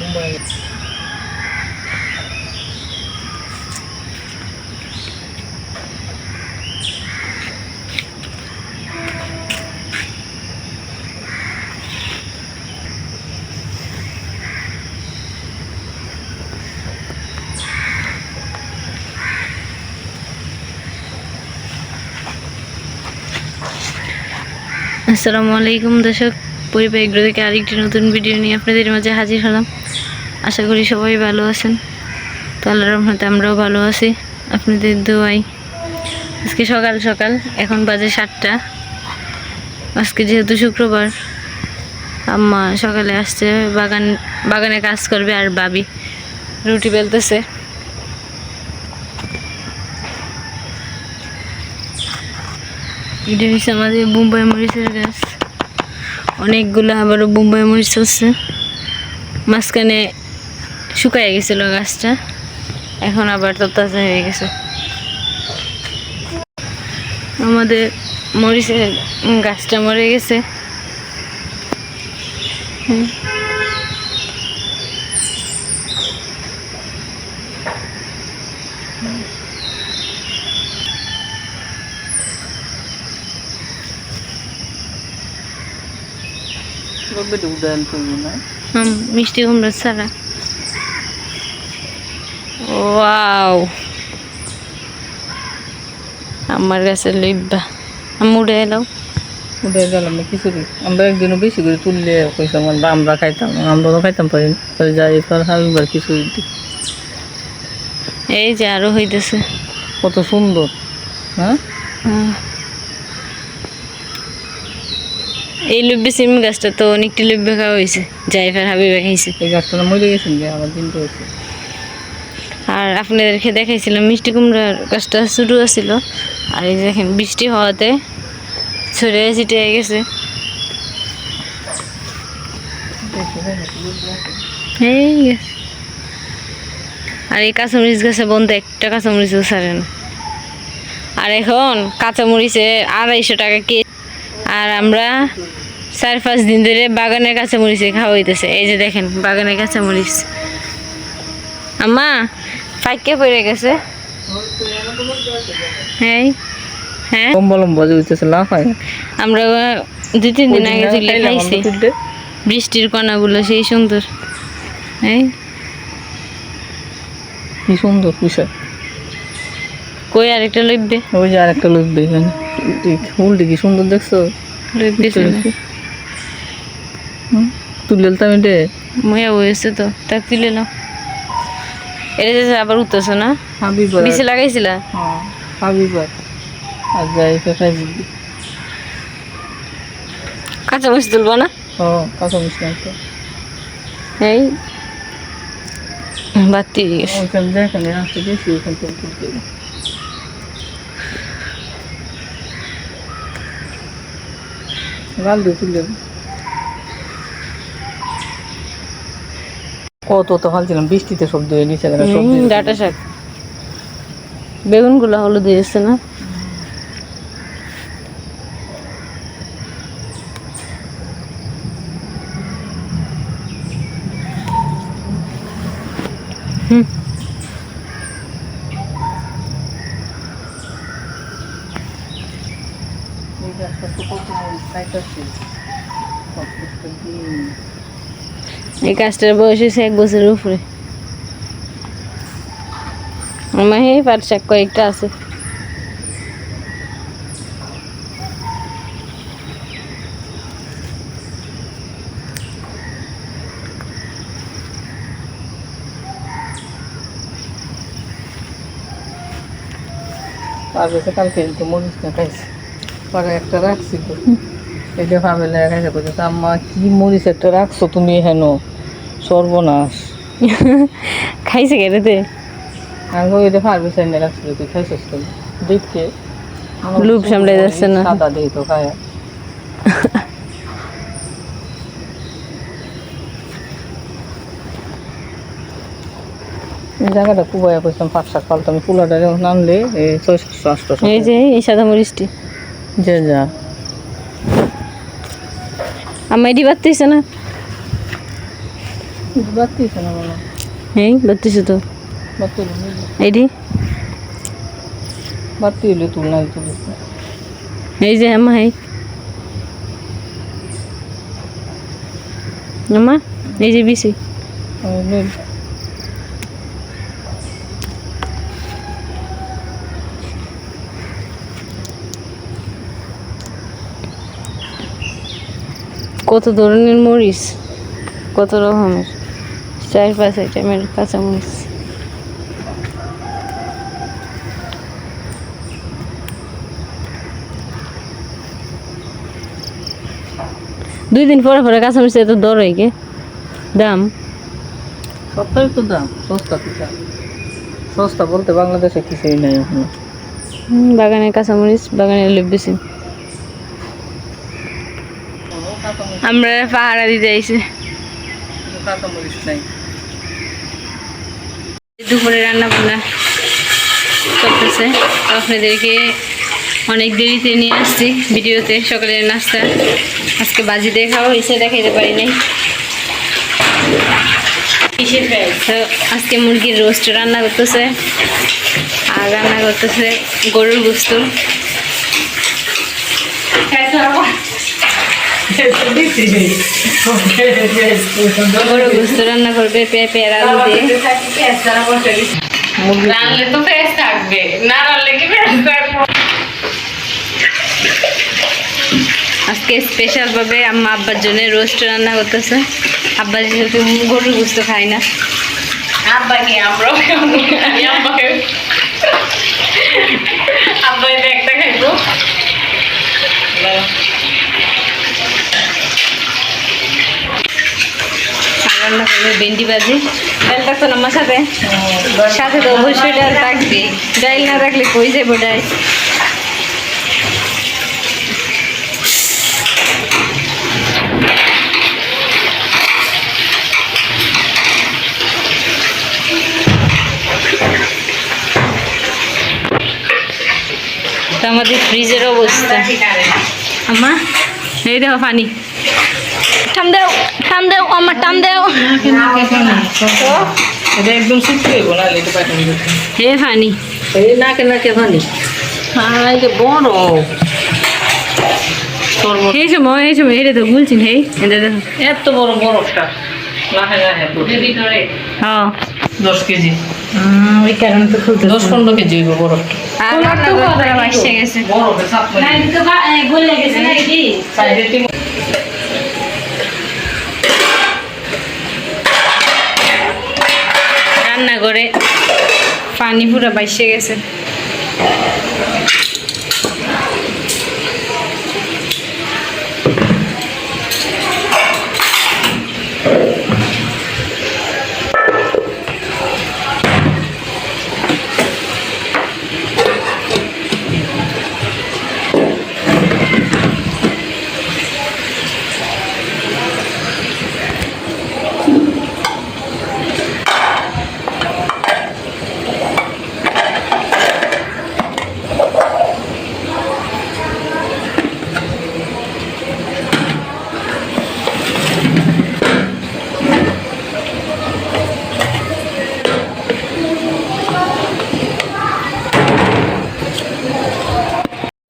মুম্বাই। আসসালামু আলাইকুম দর্শক। পরিবার থেকে আরেকটি নতুন ভিডিও নিয়ে আপনাদের মাঝে হাজির হলাম। আশা করি সবাই ভালো আছেন। তো আল্লাহ রহমতে আমরাও ভালো আছি। আপনাদের দোয়াই। আজকে সকাল সকাল, এখন বাজে সাতটা। আজকে যেহেতু শুক্রবার, আম্মা সকালে আসছে, বাগান, বাগানে কাজ করবে আর বাবি রুটি বেলতেছে। এটা হচ্ছে আমাদের বোম্বাই মরিচের গাছ। অনেকগুলো আবারও বোম্বাই মরিচ হচ্ছে। মাঝখানে শুকাই গেছিল গাছটা। এখন আবার তো তাজা হয়ে গেছে। আমাদের মরিচের গাছটা মরে গেছে। হুম। হুম, মিষ্টি কুমড়া ছাড়া। ওয়াও। আমার কাছে লইবা আমি উড়ে এলাম উদয় গেলাম আমরা একদিনও বেশি করে তুললে কইসাম আমরা আমরা খাইতাম আমরা তো খাইতাম পারি যাই এরপর হাবিবার দিই। এই যে আরও হইতেছে। কত সুন্দর হ্যাঁ হুম। এই লব্বে সিম গাছটা তো অনেকটি লব্বে খাওয়া হয়েছে। জাইফার হাবিবা খাইছে। এই গাছটা মরে গেছেন যে আমার দিন হয়েছে আর আপনাদেরকে দেখাইছিলাম মিষ্টি কুমড়ার গাছটা শুরু ছিল আর এই দেখেন বৃষ্টি হওয়াতে ছড়িয়ে ছিটে গেছে। আর এই কাঁচামরিচ গাছে বন্ধ একটা কাঁচামরিচও ছাড়ে না। আর এখন কাঁচামরিচে আড়াইশো টাকা কে আর আমরা চার পাঁচ দিন ধরে বাগানের কাঁচামরিচে খাওয়া হইতেছে এই যে দেখেন বাগানের কাঁচামরিচ। আম্মা ফাইকে পড়ে গেছে। হ্যাঁ হ্যাঁ। লম্বা লম্বা যে হইতেছে লাফায় আমরা দুই তিন দিন আগে তুলে খাইছি। বৃষ্টির কণাগুলো সেই সুন্দর। হ্যাঁ কি সুন্দর পুষা কই আরেকটা লইবে ওই যে আরেকটা লোক দেখেন ফুলটি কি সুন্দর দেখছ? তুলে দিতাম এটা? ময়া হয়েছে তো তা তুলে নাও। এটা যে আবার উঠতেছো না? হাবিবার বিছে লাগাইছিলা? হ্যাঁ হাবিবার আর যাই ফেফাই বুদ্ধি কাঁচা মরিচ তুলবো না? ও কাঁচা মিষ্টি আছে এই। বাতি দিয়ে গেছে আসতে গেছি ওইখান থেকে তুলতে হবে। গাল দিয়ে তুলে কত তো ফালছিলাম বৃষ্টিতে সব ধুয়ে নিচে গেলে সবজি হুম, ডাটা শাক। বেগুনগুলো হলুদ দিয়েছে না? এই গাছটা তো কত মরিচ খাইতেছে। প্রত্যেকটা দিন। এই গাছটার বয়স হয়েছে এক বছরের উপরে আমার এই পাট শাক কয়েকটা আছে তার কাছে কালকে তো মরিচ না খাইছে পরে একটা রাখছি তো। এটা ভাবে খাইছে বলছে আম্মা কি মরিচ একটা রাখছো তুমি হেন সর্বনাশ। খাইছে কেটেতে আমি ওইটা পারবে সাইনে রাখছিল তুই খাইছিস তো দেখতে লোভ সামলাই যাচ্ছে না। সাদা দেই তো খায়। এই জায়গাটা কুবাইয়া কইছিলাম পাঁচ শাক পালতো আমি কুলাটা যখন আনলে এই ছয় সাতশো আটশো এই যে এই সাদা মরিচটি। যে যা। আমার এটি বাড়তেছে না? বাড়তিছে না মনে এই বাড়তেছে তো। এইটি বাড়তি হলে তুল না এই যে আমা এই। আমা এই যে বিসি। কত ধরনের মরিচ? কত রকমের? চার পাঁচ আইটেমের কাঁচা মরিচ। দুই দিন পরে পরে কাঁচা মরিচ এত দর হয় কে? দাম? সবটাই তো দাম সস্তা কিছু সস্তা বলতে বাংলাদেশে কিছুই নাই এখন। বাগানের কাঁচা মরিচ বাগানের লেবুসি আমরা পাহাড়া দিতে আইছি। দুপুরে রান্না বান্না করতেছে আপনাদেরকে অনেক দেরিতে নিয়ে আসছি ভিডিওতে, সকালের নাস্তা। আজকে বাজি খাওয়া হয়েছে, দেখাইতে পারি নাই। আজকে মুরগির রোস্ট রান্না করতেছে। আর রান্না করতেছে গরুর গোস্ত। গরুর গোস্ত রান্না করবে পেঁপে আর আলু দিয়ে। মুরগি তো ফ্রেশ থাকবে না রানলে কি ফ্রেশ থাকবে? আজকে স্পেশাল ভাবে আম্মা আব্বার জন্য রোস্ট রান্না করতেছে। আব্বা যেহেতু গরুর গোস্ত খায় না। আমরাও খাব? আমি আব্বাকে। আব্বা এটা একটা খাইবো। রান্না করবে ভেন্ডি ভাজি। ডাল থাকতো না আমার সাথে সাথে তো অবশ্যই ডাল থাকবে। ডাল না থাকলে কই যাব ডাল? আমাদের ফ্রিজের অবস্থা। আম্মা এই দেখো পানি। টান দেও টান দেও আমার টান দেও। এটা একদম শুকিয়ে হইব না এটা পাঠান হে পানি এই নাকে নাকে পানি হ্যাঁ এটা বড়। এই সময় এই সময় এটা তো গুলছেন হেই দেখো এত বড় বরফটা লাহে লাহে ভিতরে। হ্যাঁ। দশ কেজি। ওই কারণে তো খুলতে দশ পনেরো কেজি হইব বরফটা বরফে গলে গেছে করে পানি পুরো বাইসে গেছে।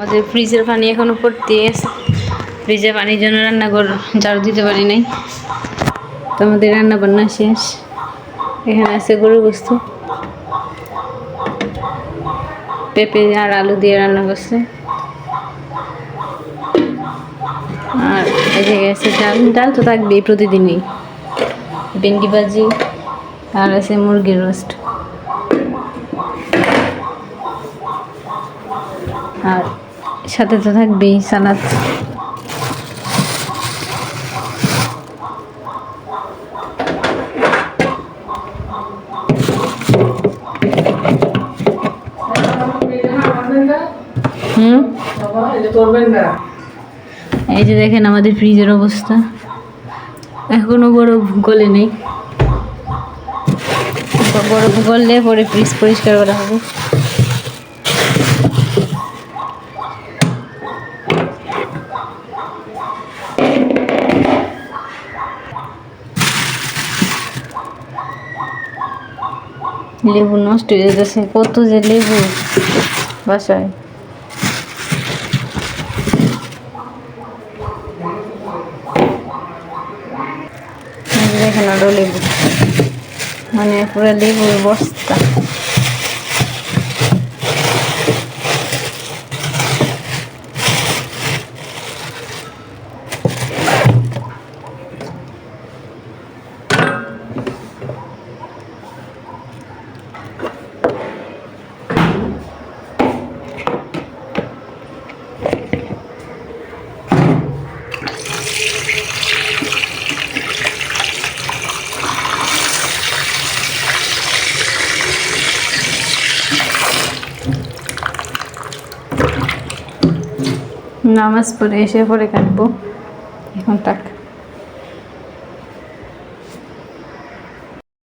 আমাদের ফ্রিজের পানি এখনও পড়তে আছে। ফ্রিজের পানির জন্য রান্নাঘর ঝাড়ু দিতে পারি নাই। তো আমাদের রান্না বান্না শেষ। এখানে আছে গরু বস্তু পেঁপে আর আলু দিয়ে রান্না করছে। আর এই জায়গায় আছে ডাল। ডাল তো থাকবেই প্রতিদিনই। ভেন্ডি ভাজি আর আছে মুরগির রোস্ট। আর সাথে তো থাকবেই সালাদ হুম? এই যে দেখেন আমাদের ফ্রিজের অবস্থা। এখনও বরফ গলে নেই। বরফ গললে পরে ফ্রিজ পরিষ্কার করা হবে। লেবু নষ্ট হয়ে যাচ্ছে, কত যে লেবু। বাসায়। দেখেন আরও লেবু। মানে পুরো লেবুর বস্তা। নামাজ পড়ে এসে পরে কাটবো এখন টাক